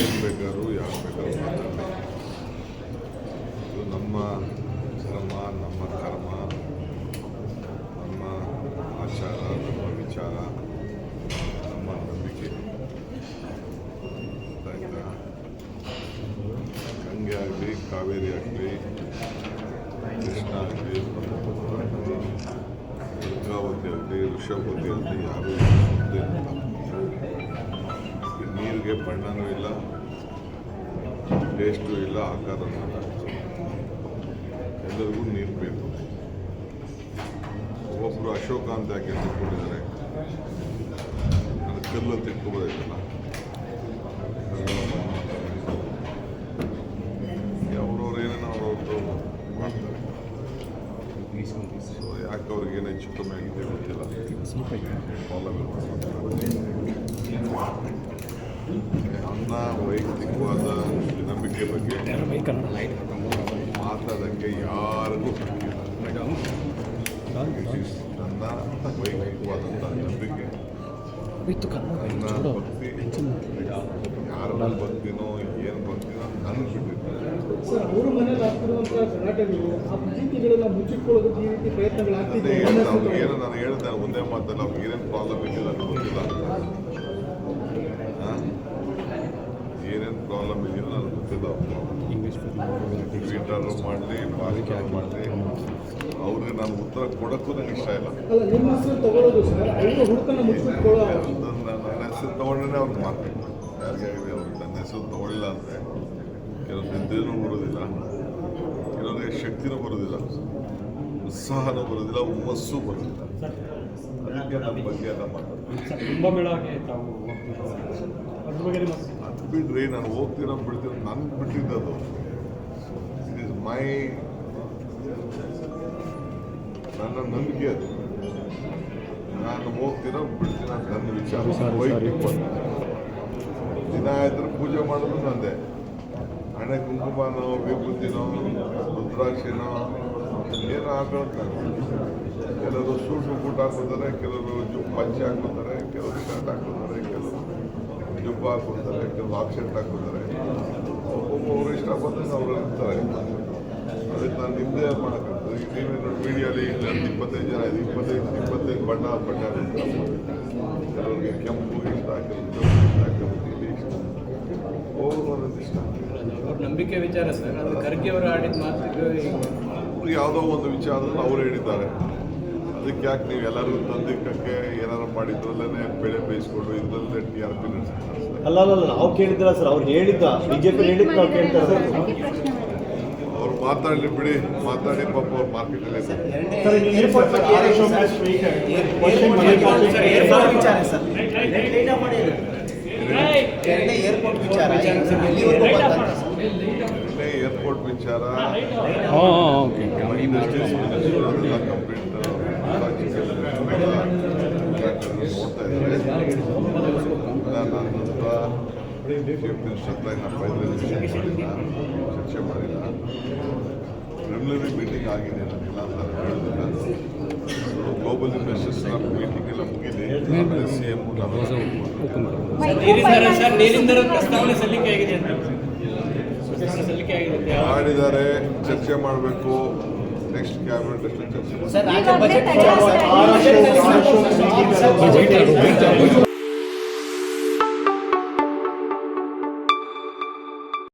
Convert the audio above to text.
ಏನು ಬೇಕಾದ್ರೂ ಯಾರು ಬೇಕಾದ್ರೂ ಮಾತಾಡಬೇಕು. ಇದು ನಮ್ಮ ಧರ್ಮ, ನಮ್ಮ ಕರ್ಮ, ನಮ್ಮ ಆಚಾರ, ನಮ್ಮ ವಿಚಾರ, ನಮ್ಮ ನಂಬಿಕೆ. ಗಂಗೆ ಆಗಲಿ, ಕಾವೇರಿ ಆಗಲಿ, ಕೃಷ್ಣ ಆಗಲಿ ಬ್ರಹ್ಮಪುತ್ರ ಆಗಲಿ ರುದ್ರಾವತಿ ಆಗಲಿ, ಋಷಭವತಿ ಆಗಲಿ, ಯಾರು ಇಲ್ಲ. ಬಣ್ಣನೂ ಇಲ್ಲ ಟೇಸ್ಟು ಇಲ್ಲ ಆಕಾರನೂ ಇಲ್ಲ. ಎಲ್ಲರಿಗೂ ನೀರು ಬೇಕು. ಒಬ್ಬೊಬ್ಬರು ಅಶೋಕ ಅಂತ ಯಾಕೆ ತಿಳ್ಕೊಂಡಿದ್ದಾರೆ ಅದಕ್ಕೆಲ್ಲ ಕಲ್ಲು ತಿಳ್ಕೊಬೋದಾಯ್ತಲ್ಲ ಅವ್ರವ್ರು ಏನೇನೋ ಅವ್ರವ್ರದ್ದು ಮಾಡ್ತಾರೆ. ಸೊ ಯಾಕೆ ಅವ್ರಿಗೆ ಏನೋ ಹೆಚ್ಚು ಕಮ್ಮಿ ಆಗಿದೆ ಗೊತ್ತಿಲ್ಲ. ಪ್ರಾಬ್ಲಮ್ ನನ್ನ ವೈಯಕ್ತಿಕವಾದ ನಂಬಿಕೆ ಬಗ್ಗೆ ಮಾತಾಡೋಕ್ಕೆ ಯಾರಿಗೂ ನನ್ನ ವೈಯಕ್ತಿಕವಾದಂಥ ನಂಬಿಕೆ ಯಾರ ಮೇಲೆ ಬರ್ತೀನೋ ಏನು ಭಕ್ತಿನೋ ನನಗೆ ಬಿಟ್ಟಿದ್ದಾರೆ ಅವರು ಮನೇಲಿ ಆಗ್ತಿರುವಂತಹ ಗಲಾಟೆಗಳು ಆ ಮುಚ್ಚಿಟ್ಕೊಳ್ಳೋದಕ್ಕೆ ಈ ರೀತಿ ಏನೋ ನಾನು ಹೇಳ್ದೆ ಒಂದೇ ಮಾತಲ್ಲ ಅವ್ರಿಗೆ ಏನೇನು ಪ್ರಾಬ್ಲಮ್ ಇದ್ದಿಲ್ಲ ಗೊತ್ತಿಲ್ಲ? ಏನೇನು ಪ್ರಾಬ್ಲಮ್ ಇದೆಯೋ ನನಗೆ ಗೊತ್ತಿಲ್ಲ. ಟ್ವೀಟರು ಮಾಡಲಿ ಭಾಷಣ ಮಾಡಲಿ. ಅವ್ರಿಗೆ ನಾನು ಉತ್ತರ ಕೊಡೋಕ್ಕೂ ನನಗೆ ಇಷ್ಟ ಇಲ್ಲ. ಅಲ್ಲ ನಿಮ್ಮ ಹೆಸರು ತಗೊಳ್ಳೋದು ಸರ್. ಅವರು ಹುಡುಕನ್ನ ಮುಚ್ಚಿಟ್ಕೊಳ್ಳೋ ಅದನ್ನ ನನ್ನ ಹೆಸರು ತೊಗೊಂಡ್ರೆ ಅವ್ರಿಗೆ ಮಾರ್ಬೇಕು ಯಾರಿಗೆ ಆಗಲಿ ಅವ್ರಿಗೆ ನನ್ನ ಹೆಸರು ತೊಗೊಳ್ಳಿಲ್ಲ ಅಂದರೆ ಕೆಲವು ನಿದ್ದೆನೂ ಬರೋದಿಲ್ಲ. ಕೆಲವರಿಗೆ ಶಕ್ತಿನೂ ಬರೋದಿಲ್ಲ. ಉತ್ಸಾಹನೂ ಬರೋದಿಲ್ಲ ಹುಮ್ಮಸ್ಸು ಬರೋದಿಲ್ಲ. ಅದಕ್ಕೆ ನಮ್ಮ ಬಗ್ಗೆ ಎಲ್ಲ ಮಾತಾಡ್ತೀನಿ ಕುಂಭಮೇಳಕ್ಕೆ ತಾವು ಅದ್ರ ಬಗ್ಗೆ ಬಿಡ್ರಿ ನಾನು ಹೋಗ್ತೀರಾ ಬಿಡ್ತೀನೋ ನನ್ಗೆ ಬಿಟ್ಟಿದ್ದದು. ಇಟ್ ಇಸ್ ಮೈ ನನ್ನ ನಂಬಿಕೆ ಅದು. ನಾನು ಹೋಗ್ತೀರಾ ಬಿಡ್ತೀರ ನನ್ನ ವಿಚಾರ. ದಿನ ಆಯ್ತು ಪೂಜೆ ಮಾಡಿದ್ರು ನಂದೆ. ಹಣೆ ಕುಂಕುಮನೋ ವಿಭೂತಿನೋ ರುದ್ರಾಕ್ಷಿನೋ ಏನು ಹಾಕೊಳ್ತಾರೆ ಕೆಲವರು ಸೂಟು ಬೂಟ್ ಹಾಕೋತಾರೆ ಕೆಲವರು ಪಂಚೆ ಹಾಕೋತಾರೆ ಕೆಲವರು ಶರ್ಟ್ ಹಾಕೋತಾರೆ ಜುಬ್ಬ ಹಾಕೋತಾರೆ ಕೆಲವು ಆಕ್ಷೆಂಟ್ ಹಾಕೋತಾರೆ ಒಬ್ಬೊಬ್ಬರು ಇಷ್ಟಪಟ್ಟು ಅವ್ರು ಇರ್ತಾರೆ. ಅದಕ್ಕೆ ನಾನು ನಿಂದೆ ಮಾಡೋಕ್ಕಾಗ್ತದೆ ಈಗ ನೀವೇ ನೋಡಿ ಮೀಡಿಯಲ್ಲಿ ಅಂತ ಇಪ್ಪತ್ತೈದು ಜನ ಇದೆ. ಇಪ್ಪತ್ತೈದು ಇಪ್ಪತ್ತೈದು ಬಣ್ಣ ಬಣ್ಣ ಕೆಲವರಿಗೆ ಕೆಂಪು ಇಷ್ಟ ಇಷ್ಟ ನಂಬಿಕೆ ವಿಚಾರ ಸರ್. ಅದು ಖರ್ಗೆ ಅವರು ಆಡಿದ ಅವ್ರು ಯಾವುದೋ ಒಂದು ವಿಚಾರದಲ್ಲಿ ಅವರು ಹೇಳಿದ್ದಾರೆ. ಅದಕ್ಕೆ ಯಾಕೆ ನೀವು ಎಲ್ಲರೂ ತಂದಿಕ್ಕೆ ಏನಾರು ಮಾಡಿದ್ರಲ್ಲೇ ಬೆಳೆ ಬೇಯಿಸ್ಕೊಂಡು ಇದ್ರಲ್ಲೇ ಟಿ ಆರ್ ಪಿ ನಡೆಸ್ತಾರೆ? ಅಲ್ಲ ಅಲ್ಲ ಅಲ್ಲ, ನಾವು ಕೇಳಿದ್ರ ಸರ್. ಅವ್ರು ಹೇಳಿದ್ದ. ಬಿಜೆಪಿ ಹೇಳಿದ್ ನಾವು ಕೇಳ್ತಾರೆ ಸರ್ ಅವ್ರು ಮಾತಾಡಲಿ ಬಿಡಿ. ಮಾತಾಡಿ ಪಾಪ ಅವ್ರು ಮಾರ್ಕೆಟಲ್ಲಿ ಸರ್ ಏರ್ಪೋರ್ಟ್ ವಿಚಾರ ಸರ್. ಏರ್ಪೋರ್ಟ್ ವಿಚಾರ. ಸರ್ ಎರಡನೇ ಏರ್ಪೋರ್ಟ್ ವಿಚಾರ ಎಲ್ಲಿವರೆಗೂ ಬಂದಂತ ಸರ್ ನಿನ್ನೆ ಏರ್ಪೋರ್ಟ್ ವಿಚಾರ ಕಂಪ್ಲೀಟ್ ನೋಡ್ತಾ ಇದ್ದಾರೆ ನನ್ನ ಹತ್ರ ಚೀಫ್ ಮಿನಿಸ್ಟರ್ ಚರ್ಚೆ ಮಾಡಿಲ್ಲ ಪ್ರಿಮಿನರಿ ಮೀಟಿಂಗ್ ಆಗಿದೆ ನನಗಿಲ್ಲ ಅಂತ ಹೇಳೋದಿಲ್ಲ ಗ್ಲೋಬಲ್ ಇನ್ವೆಸ್ಟರ್ಸ್ ಮೀಟಿಂಗ್ ಎಲ್ಲ ಮುಗಿದೆ ಆಮೇಲೆ ಸಿ ಎಂ ನೀರಿನ ದರ ಸರ್ ನೀರಿನ ದರದ ಪ್ರಸ್ತಾವನೆ ಸಲ್ಲಿಕೆ ಆಗಿದೆ ಅಂತ ಪ್ರಸ್ತಾವನೆ ಸಲ್ಲಿಕೆ ಆಗಿದೆ ಅಂತ ಮಾಡಿದ್ದಾರೆ ಚರ್ಚೆ ಮಾಡಬೇಕು ನೆಕ್ಸ್ಟ್ ಕ್ಯಾಬಿನೆಟ್ ಚರ್ಚೆ